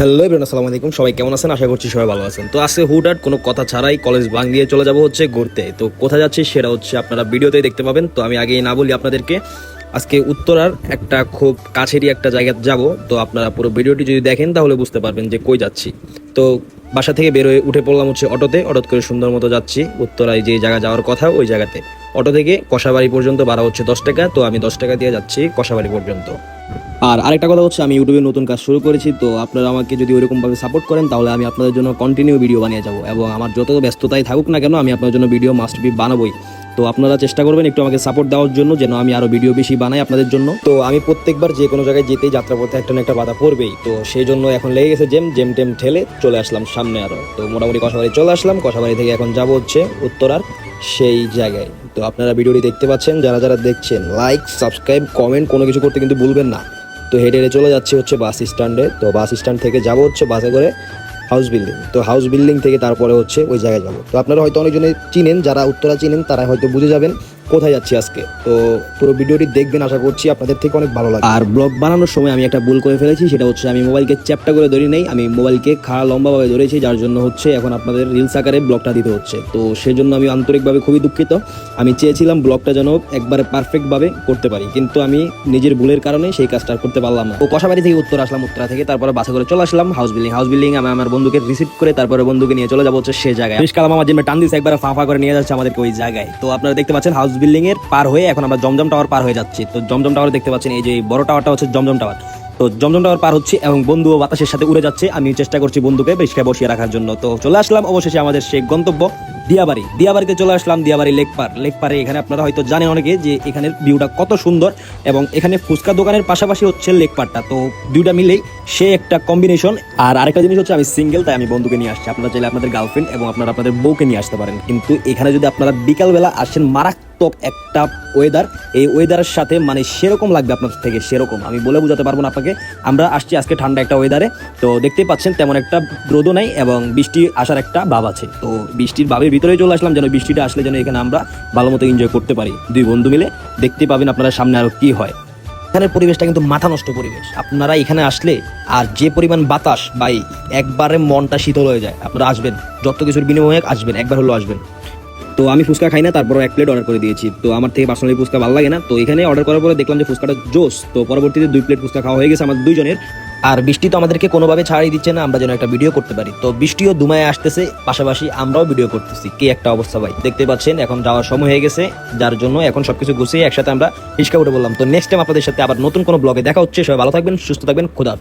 Hello everyone, আসসালামু আলাইকুম। সবাই কেমন আছেন? আশা করছি সবাই ভালো আছেন। তো আজকে হুটহাট কোনো কথা ছাড়াই কলেজ ভাঙিয়ে চলে যাব হচ্ছে ঘুরতে। তো কোথায় যাচ্ছি সেটা হচ্ছে আপনারা ভিডিওতেই দেখতে পাবেন। তো আমি আগেই না বলি আপনাদেরকে, আজকে উত্তরার একটা খুব কাছেরই একটা জায়গায় যাব। তো আপনারা পুরো ভিডিওটি যদি দেখেন তাহলে বুঝতে পারবেন যে কই যাচ্ছি। তো বাসা থেকে বেরোয় উঠে পড়লাম হচ্ছে অটোতে। অটোত করে সুন্দর মতো যাচ্ছি উত্তরায় যে জায়গা যাওয়ার কথা, ওই জায়গাতে। অটো থেকে কষাবাড়ি পর্যন্ত ভাড়া হচ্ছে দশ টাকা। তো আমি দশ টাকা দিয়ে যাচ্ছি কষাবাড়ি পর্যন্ত। আর আরেকটা কথা হচ্ছে, আমি ইউটিউবে নতুন কাজ শুরু করেছি, তো আপনারা আমাকে যদি ওইরকমভাবে সাপোর্ট করেন, তাহলে আমি আপনাদের জন্য কন্টিনিউ ভিডিও বানিয়ে যাব। এবং আমার যত ব্যস্ততাই থাকুক না কেন, আমি আপনার জন্য ভিডিও মাস্ট বি বানাবোই। তো আপনারা চেষ্টা করবেন একটু আমাকে সাপোর্ট দেওয়ার জন্য, যেন আমি আরও ভিডিও বেশি বানাই আপনাদের জন্য। তো আমি প্রত্যেকবার যে কোনো জায়গায় যেতেই যাত্রাপথে একটা না একটা বাধা পড়বেই। তো সেই জন্য এখন লেগে গেছে জেম জেম টেম ঠেলে চলে আসলাম সামনে আরও তো মোটামুটি কষাবাড়ি চলে আসলাম কষাবাড়ি থেকে এখন যাব হচ্ছে উত্তরার সেই জায়গায়। তো আপনারা ভিডিওটি দেখতে পাচ্ছেন, যারা যারা দেখছেন লাইক সাবস্ক্রাইব কমেন্ট কোনো কিছু করতে কিন্তু ভুলবেন না। তো হেঁটে হেঁটে চলে যাচ্ছে হচ্ছে বাস স্ট্যান্ডে। তো বাস স্ট্যান্ড থেকে যাব হচ্ছে বাসে করে হাউস বিল্ডিং তো হাউস বিল্ডিং থেকে তারপরে হচ্ছে ওই জায়গায় যাব। তো আপনারা হয়তো অনেকজনে চিনেন, যারা উত্তরা চিনেন, তারা হয়তো বুঝে যাবেন কোথায় যাচ্ছি আজকে? তো পুরো ভিডিওটি দেখবেন, আশা করছি আপনাদের থেকে অনেক ভালো লাগে আর ব্লগ বানানোর সময় আমি একটা ভুল করে ফেলেছি, সেটা হচ্ছে আমি মোবাইলকে চ্যাপটা করে ধরি নেই, আমি মোবাইলকে খাড়া লম্বাভাবে ধরেছি, যার জন্য হচ্ছে এখন আপনাদের রিলস আকারে ব্লগটা দিতে হচ্ছে। তো সেজন্য আমি আন্তরিকভাবে খুবই দুঃখিত। আমি চেয়েছিলাম ব্লগটা যেন একবারে পারফেক্টভাবে করতে পারি, কিন্তু আমি নিজের ভুলের কারণে সেই কাজটা করতে পারলাম না। তো কষাবাড়ি থেকে উত্তর আসলাম, উত্তরা থেকে, তারপরে বাসে করে চলে আসলাম হাউস বিল্ডিং হাউস বিল্ডিং আমি আমার বন্ধুকে রিসিভ করে তারপরে বন্ধুকে নিয়ে চলে যাব হচ্ছে সে জায়গায়। আমার জন্য টান দিচ্ছে একবার ফাঁফা করে নিয়ে যাচ্ছে আমাদেরকে ওই জায়গায়। তো আপনারা দেখতে পাচ্ছেন হাউস বিল্ডিং এর পার হয়ে এখন আমরা জমজম টাওয়ার পার হয়ে যাচ্ছি। তো জমজম টাওয়ার দেখতে পাচ্ছেন, এই যে বড় টাওয়ারটা হচ্ছে জমজম টাওয়ার তো জমজম টাওয়ার পার হচ্ছে এবং বন্ধু ও বাতাসের সাথে উড়ে যাচ্ছে। আমি চেষ্টা করছি বন্ধুকে বেশকে বসিয়ে রাখার জন্য। তো চলে আসলাম অবশেষে আমাদের সেই গন্তব্য, দিয়াবাড়ি। দিয়াবাড়িতে চলে আসলাম, দিয়াবাড়ি লেক পার। লেক পারে এখানে আপনারা হয়তো জানেন অনেকে যে এখানের ভিউটা কত সুন্দর এবং এখানে ফুচকা দোকানের পাশাপাশি হচ্ছে লেক পারটা তো দুইটা মিলেই সে একটা কম্বিনেশন আর আরেকটা জিনিস হচ্ছে আমি সিঙ্গেল তাই আমি বন্ধুকে নিয়ে আসছি। আপনারা চাইলে আপনাদের গার্লফ্রেন্ড এবং আপনারা আপনাদের বউকে নিয়ে আসতে পারেন। কিন্তু এখানে যদি আপনারা বিকালবেলা আসেন, মারাত্মক একটা ওয়েদার এই ওয়েদারের সাথে মানে সেরকম লাগবে আপনার থেকে, সেরকম। আমি বলে বোঝাতে পারব না আপনাকে। আমরা আসছি আজকে ঠান্ডা একটা ওয়েদারে তো দেখতেই পাচ্ছেন, তেমন একটা রোদও নাই এবং বৃষ্টি আসার একটা ভাব আছে। তো বৃষ্টির ভাবের ভিতরে চলে আসলাম, যেন বৃষ্টিটা আসলে যেন এখানে আমরা ভালো মতো এনজয় করতে পারি। দুই বন্ধু মিলে দেখতে পাবেন আপনারা সামনে আরও কি হয়। এখানের পরিবেশটা কিন্তু মাথা নষ্ট পরিবেশ। আপনারা এখানে আসলে আর যে পরিমাণ বাতাস বা একবারে মনটা শীতল হয়ে যায়। আপনারা আসবেন, যত কিছুর বিনিময়ে আসবেন, একবার হলেও আসবেন। তো আমি ফুচকা খাই না তারপর এক প্লেট অর্ডার করে দিয়েছি। তো আমার থেকে পার্সোনালি ফুচকা ভালো লাগে না। তো এখানে অর্ডার করার পরে দেখলাম যে ফুচকাটা জোস। তো পরবর্তীতে দুই প্লেট ফুচকা খাওয়া হয়ে গেছে আমার দুইজনের। আর বৃষ্টি তো আমাদেরকে কোনোভাবে ছাড়িয়ে দিচ্ছে না, আমরা যেন একটা ভিডিও করতে পারি। তো বৃষ্টিও দুমায় আসতেছে, পাশাপাশি আমরাও ভিডিও করতেছি। কি একটা অবস্থা ভাই? দেখতে পাচ্ছেন, এখন যাওয়ার সময় হয়ে গেছে, যার জন্য এখন সবকিছু গুছিয়ে একসাথে আমরা রিস্কা উঠে বললাম তো নেক্সট টাইম আপনাদের সাথে আবার নতুন কোনো ব্লগে দেখা হচ্ছে, সবাই ভালো থাকবেন, সুস্থ থাকবেন, খোদা